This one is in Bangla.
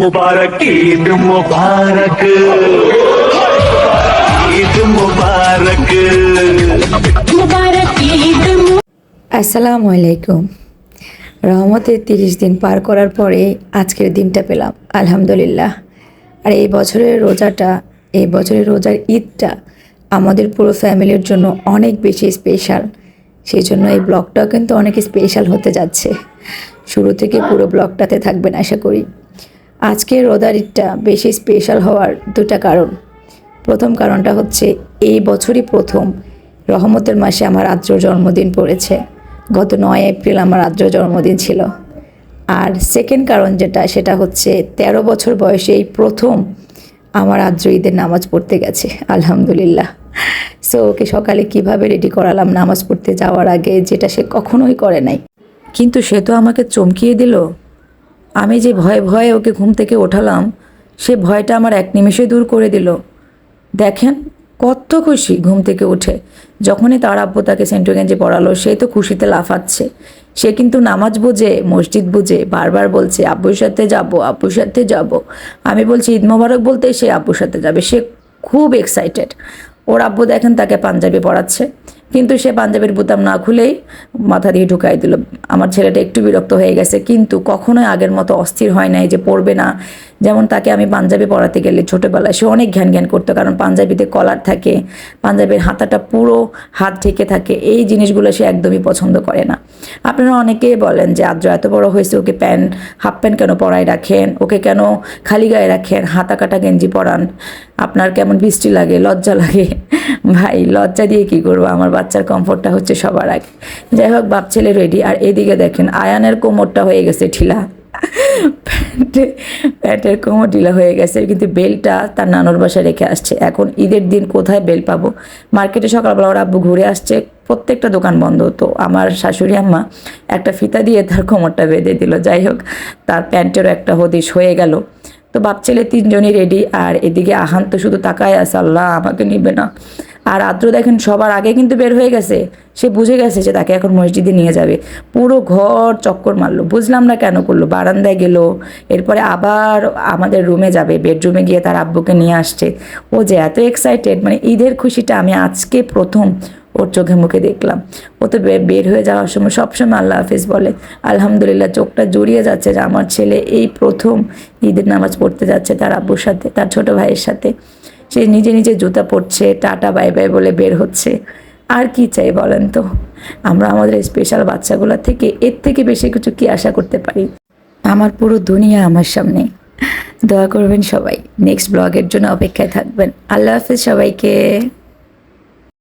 মুবারক ঈদ মুবারক ঈদ মুবারক মুবারক ঈদ আসসালামু আলাইকুম। রহমতের তিরিশ দিন পার করার পরে আজকের দিনটা পেলাম আলহামদুলিল্লাহ। আর এই বছরের রোজাটা এই বছরের রোজার ঈদটা আমাদের পুরো ফ্যামিলির জন্য অনেক বেশি স্পেশাল। সেই জন্য এই ব্লগটাও কিন্তু অনেক স্পেশাল হতে যাচ্ছে। শুরু থেকে পুরো ব্লগটাতে থাকবেন আশা করি। আজকের রোজার ঈদটা বেশি স্পেশাল হওয়ার দুটা কারণ। প্রথম কারণটা হচ্ছে, এই বছরই প্রথম রহমতের মাসে আমার আদ্র জন্মদিন পড়েছে। গত নয় এপ্রিল আমার আদ্র জন্মদিন ছিল। আর সেকেন্ড কারণ যেটা, সেটা হচ্ছে তেরো বছর বয়সে এই প্রথম আমার আদ্র ঈদের নামাজ পড়তে গেছে, আলহামদুলিল্লাহ। সো ওকে সকালে কীভাবে রেডি করালাম নামাজ পড়তে যাওয়ার আগে, যেটা সে কখনোই করে নাই। কিন্তু সে তো আমাকে চমকিয়ে দিল। আমি যে ভয়ে ভয়ে ওকে ঘুম থেকে ওঠালাম, সে ভয়টা আমার এক নিমেষে দূর করে দিল। দেখেন, কত খুশি ঘুম থেকে উঠে। যখনই তার আব্বু তাকে সেন্টু গেঞ্জি পড়ালো, সে তো খুশিতে লাফাচ্ছে। সে কিন্তু নামাজ বুঝে, মসজিদ বুঝে, বারবার বলছে, আব্বুর সাথে যাব, আব্বুর সাথে যাব। আমি বলছি, ঈদ মোবারক বলতে সে আব্বুর সাথে যাবে। সে খুব এক্সাইটেড ওর আব্বু দেখেন তাকে পাঞ্জাবি পড়াচ্ছে কিন্তু সে পাঞ্জাবির বুতাম না খুলেই মাথা দিয়ে ঢুকাই দিল। আমার ছেলেটা একটু বিরক্ত হয়ে গেছে, কিন্তু কখনোই আগের মতো অস্থির হয় নাই যে পড়বে না। যেমন তাকে আমি পাঞ্জাবি পড়াতে গেলে ছোটোবেলায় সে অনেক ঘ্যান ঘ্যান করতো, কারণ পাঞ্জাবিতে কলার থাকে, পাঞ্জাবির হাতাটা পুরো হাত ঢেকে থাকে, এই জিনিসগুলো সে একদমই পছন্দ করে না। আপনারা অনেকেই বলেন যে, আদ্র, এত বড় হয়েছে, ওকে প্যান্ট, হাফ প্যান্ট কেন পরায় রাখেন? ওকে কেন খালি গায়ে রাখেন? হাতা কাটা গেঞ্জি পরান? আপনার কেমন বৃষ্টি লাগে, লজ্জা লাগে? ভাই, লজ্জা দিয়ে কি করব? আমার বাচ্চার কমফোর্টটা হচ্ছে সবার আগে। যাই হোক বাপ ছেলে রেডি আর এদিকে দেখেন, আয়ানের কোমরটা হয়ে গেছে ঢিলা। প্যান্টে প্যান্টের কোমর ঢিলা হয়ে গেছে, কিন্তু বেলটা তার নানুর বাসায় রেখে আসছে। এখন ঈদের দিন কোথায় বেল পাবো? মার্কেটে সকালবেলা ওর আব্বু ঘুরে আসছে, প্রত্যেকটা দোকান বন্ধ। তো আমার শাশুড়ি আম্মা একটা ফিতা দিয়ে তার কোমরটা বেঁধে দিল। যাই হোক, তার প্যান্টেরও একটা হদিশ হয়ে গেল। তো বাপ ছেলে তিনজনই রেডি আর এদিকে আহান তো শুধু তাকায় আছে, আল্লাহ আমাকে নিবে না। আর আদ্র দেখেন সবার আগে কিন্তু বের হয়ে গেছে। সে বুঝে গেছে যে তাকে এখন মসজিদে নিয়ে যাবে। পুরো ঘর চক্কর মারলো। বুঝলাম না কেন করল। বারান্দায় গেল। এরপরে আবার আমাদের রুমে যাবে। বেডরুমে গিয়ে তার আব্বুকে নিয়ে আসছে। ও যে এত এক্সাইটেড মানে ঈদের খুশিটা আমি আজকে প্রথম ওর চোখে মুখে দেখলাম। ও তো বের হয়ে যাওয়ার সময় সবসময় আল্লাহ হাফিজ বলে, আলহামদুলিল্লাহ, চোখটা জড়িয়ে যাচ্ছে যে আমার ছেলে এই প্রথম ঈদের নামাজ পড়তে যাচ্ছে তার আব্বুর সাথে, তার ছোট ভাইয়ের সাথে। সে নিজে নিজে জুতা পরছে, টাটা, বাই বাই বলে বের হচ্ছে। আর কি চাই বলেন তো? আমরা আমাদের স্পেশাল বাচ্চাগুলোর থেকে এর থেকে বেশি কিছু কি আশা করতে পারি? আমার পুরো দুনিয়া আমার সামনে। দোয়া করবেন সবাই। নেক্সট ব্লগের জন্য অপেক্ষায় থাকবেন। আল্লাহ হাফিজ সবাইকে।